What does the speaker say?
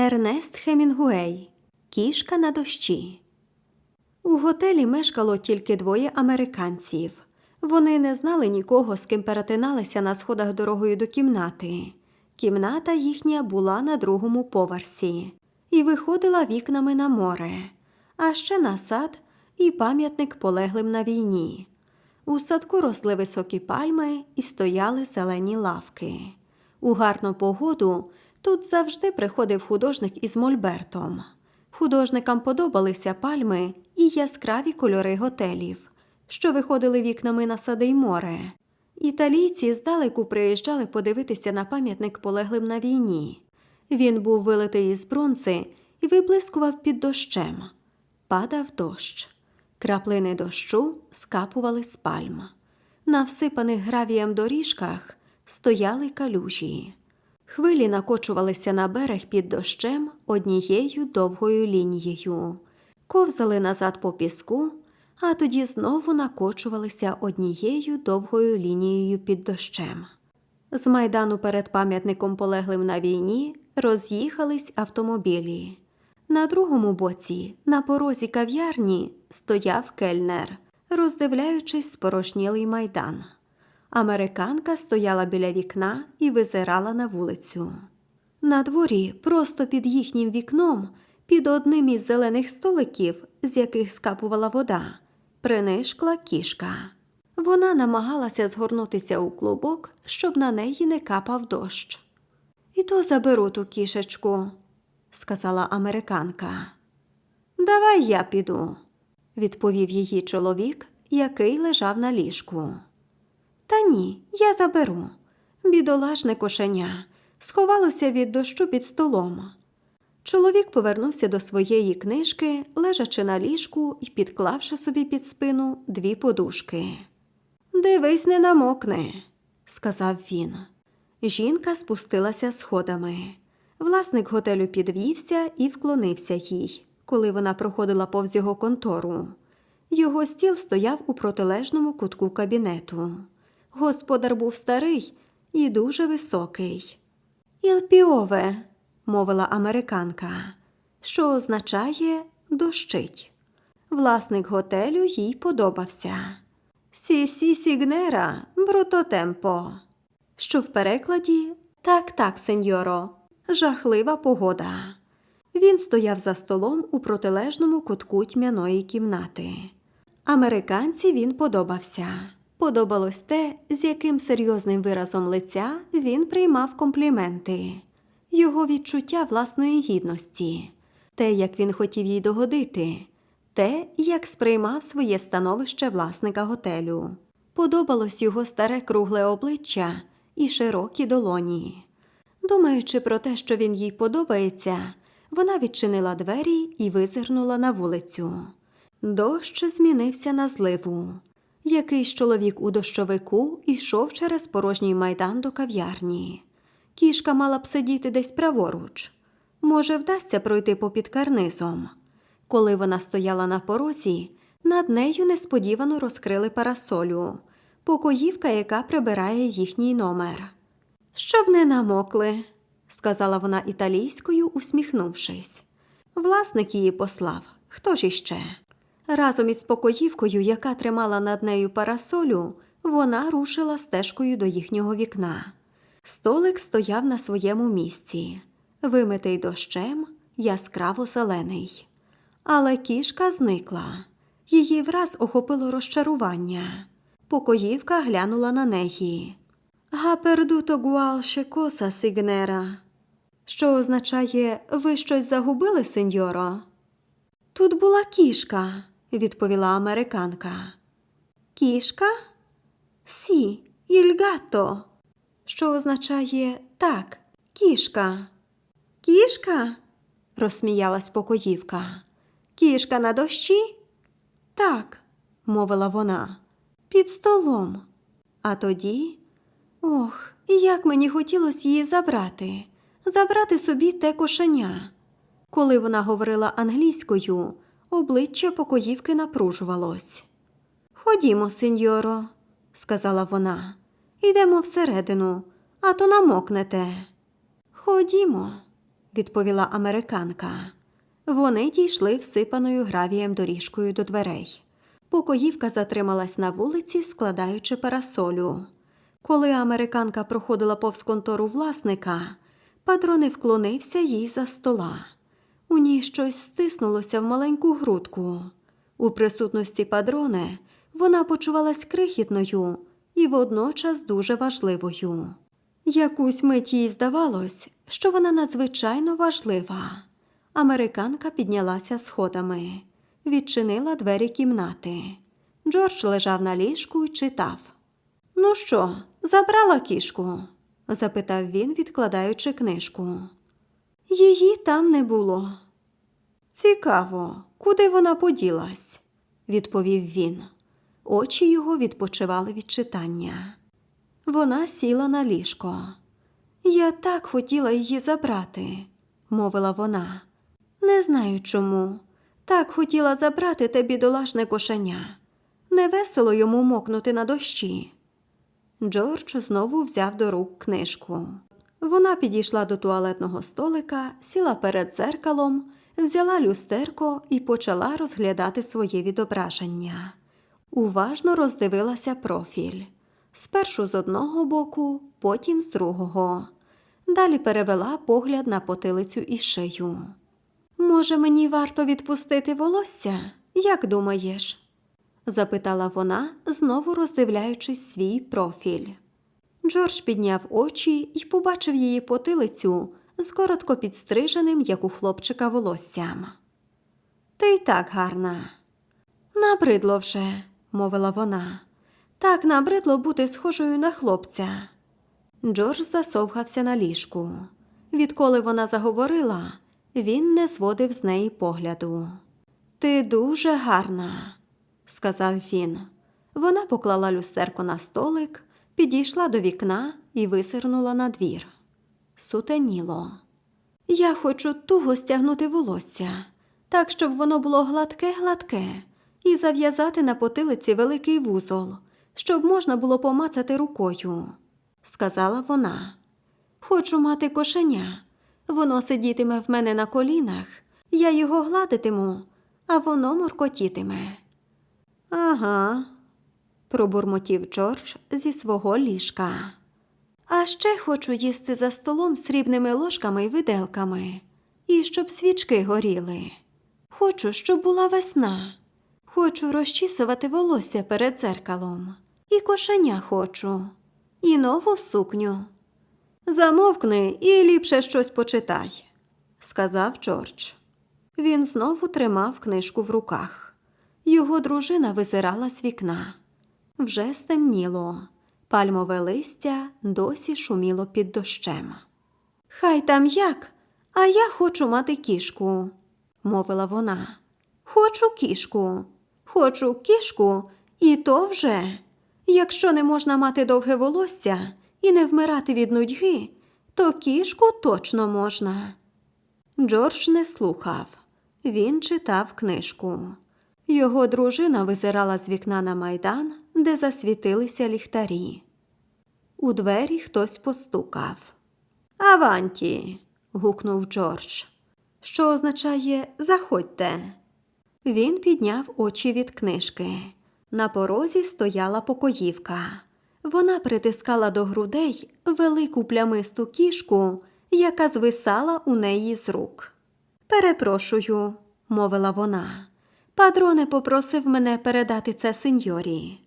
Ернест Хемінгуей Кішка на дощі. У готелі мешкало тільки двоє американців. Вони не знали нікого, з ким перетиналися на сходах дорогою до кімнати. Кімната їхня була на другому поверсі і виходила вікнами на море, а ще на сад і пам'ятник полеглим на війні. У садку росли високі пальми і стояли зелені лавки. У гарну погоду тут завжди приходив художник із мольбертом. Художникам подобалися пальми і яскраві кольори готелів, що виходили вікнами на сади й море. Італійці здалеку приїжджали подивитися на пам'ятник полеглим на війні. Він був вилитий із бронзи і виблискував під дощем. Падав дощ. Краплини дощу скапували з пальм. На всипаних гравієм доріжках стояли калюжі. Хвилі накочувалися на берег під дощем однією довгою лінією, ковзали назад по піску, а тоді знову накочувалися однією довгою лінією під дощем. З майдану перед пам'ятником полеглим на війні роз'їхались автомобілі. На другому боці, на порозі кав'ярні, стояв кельнер, роздивляючись спорожнілий майдан. Американка стояла біля вікна і визирала на вулицю. На дворі, просто під їхнім вікном, під одним із зелених столиків, з яких скапувала вода, принишкла кішка. Вона намагалася згорнутися у клубок, щоб на неї не капав дощ. І то заберу ту кішечку, сказала американка. Давай я піду, відповів її чоловік, який лежав на ліжку. Та ні, я заберу. Бідолашне кошеня сховалося від дощу під столом. Чоловік повернувся до своєї книжки, лежачи на ліжку і підклавши собі під спину дві подушки. Дивись, не намокне, сказав він. Жінка спустилася сходами. Власник готелю підвівся і вклонився їй, коли вона проходила повз його контору. Його стіл стояв у протилежному кутку кабінету. Господар був старий і дуже високий. Ілпіове, мовила американка, що означає дощить. Власник готелю їй подобався. Сі-сі сігнера, брутотемпо, що в перекладі так, так, сеньоро, жахлива погода. Він стояв за столом у протилежному кутку тьмяної кімнати. Американці він подобався. Подобалось те, з яким серйозним виразом лиця він приймав компліменти, його відчуття власної гідності, те, як він хотів їй догодити, те, як сприймав своє становище власника готелю. Подобалось його старе кругле обличчя і широкі долоні. Думаючи про те, що він їй подобається, вона відчинила двері і визирнула на вулицю. Дощ змінився на зливу. Якийсь чоловік у дощовику йшов через порожній майдан до кав'ярні. Кішка мала б сидіти десь праворуч. Може, вдасться пройти попід карнизом. Коли вона стояла на порозі, над нею несподівано розкрили парасолю, покоївка, яка прибирає їхній номер. Щоб не намокли, сказала вона італійською, усміхнувшись. Власник її послав. Хто ж іще? Разом із покоївкою, яка тримала над нею парасолю, вона рушила стежкою до їхнього вікна. Столик стояв на своєму місці, вимитий дощем, яскраво зелений. Але кішка зникла. Її враз охопило розчарування. Покоївка глянула на неї. Га пердуто гуалше коса сігнера, що означає ви щось загубили, сеньоро? Тут була кішка, відповіла американка. Кішка? Сі, ільгато, що означає так, кішка. Кішка? розсміялась покоївка. Кішка на дощі? Так, мовила вона, під столом. А тоді, ох, як мені хотілося її забрати, забрати собі те кошеня. Коли вона говорила англійською, обличчя покоївки напружувалось. Ходімо, сеньоро, сказала вона, йдемо всередину, а то намокнете. Ходімо. відповіла американка. Вони дійшли всипаною гравієм доріжкою до дверей. Покоївка затрималась на вулиці, складаючи парасолю. Коли американка проходила повз контору власника, Падроне вклонився їй за стола. У ній щось стиснулося в маленьку грудку. У присутності падроне вона почувалась крихітною і водночас дуже важливою. Якусь мить їй здавалось, що вона надзвичайно важлива. Американка піднялася сходами, відчинила двері кімнати. Джордж лежав на ліжку і читав. Ну що, забрала кішку? запитав він, відкладаючи книжку. Її там не було. Цікаво, куди вона поділась, відповів він. Очі його відпочивали від читання. Вона сіла на ліжко. Я так хотіла її забрати, мовила вона. Не знаю чому. Так хотіла забрати те бідолашне кошеня. Невесело йому мокнути на дощі. Джордж знову взяв до рук книжку. Вона підійшла до туалетного столика, сіла перед дзеркалом, взяла люстерко і почала розглядати своє відображення. Уважно роздивилася профіль. Спершу з одного боку, потім з другого. Далі перевела погляд на потилицю і шию. Може, мені варто відпустити волосся? Як думаєш? запитала вона, знову роздивляючись свій профіль. Джордж підняв очі і побачив її потилицю з коротко підстриженим, як у хлопчика, волоссям. Ти й так гарна. Набридло вже, мовила вона. Так набридло бути схожою на хлопця. Джордж засовгався на ліжку. Відколи вона заговорила, він не зводив з неї погляду. Ти дуже гарна, сказав він. Вона поклала люстерко на столик, підійшла до вікна і висирнула на двір. Сутеніло. Я хочу туго стягнути волосся, так, щоб воно було гладке-гладке, і зав'язати на потилиці великий вузол, щоб можна було помацати рукою, сказала вона. Хочу мати кошеня. Воно сидітиме в мене на колінах, я його гладитиму, а воно моркотітиме. Ага, пробурмотів Джордж зі свого ліжка. А ще хочу їсти за столом срібними ложками й виделками, і щоб свічки горіли. Хочу, щоб була весна. Хочу розчісувати волосся перед дзеркалом. І кошеня хочу, і нову сукню. Замовкни і ліпше щось почитай, сказав Джордж. Він знову тримав книжку в руках. Його дружина визирала з вікна. Вже стемніло. Пальмове листя досі шуміло під дощем. Хай там як, а я хочу мати кішку, мовила вона. Хочу кішку, хочу кішку, і то вже. Якщо не можна мати довге волосся і не вмирати від нудьги, то кішку точно можна. Джордж не слухав. Він читав книжку. Його дружина визирала з вікна на майдан, де засвітилися ліхтарі. У двері хтось постукав. Аванті. гукнув Джордж, що означає заходьте. Він підняв очі від книжки. На порозі стояла покоївка. Вона притискала до грудей велику плямисту кішку, яка звисала у неї з рук. Перепрошую, мовила вона. Падроне попросив мене передати це сеньорі.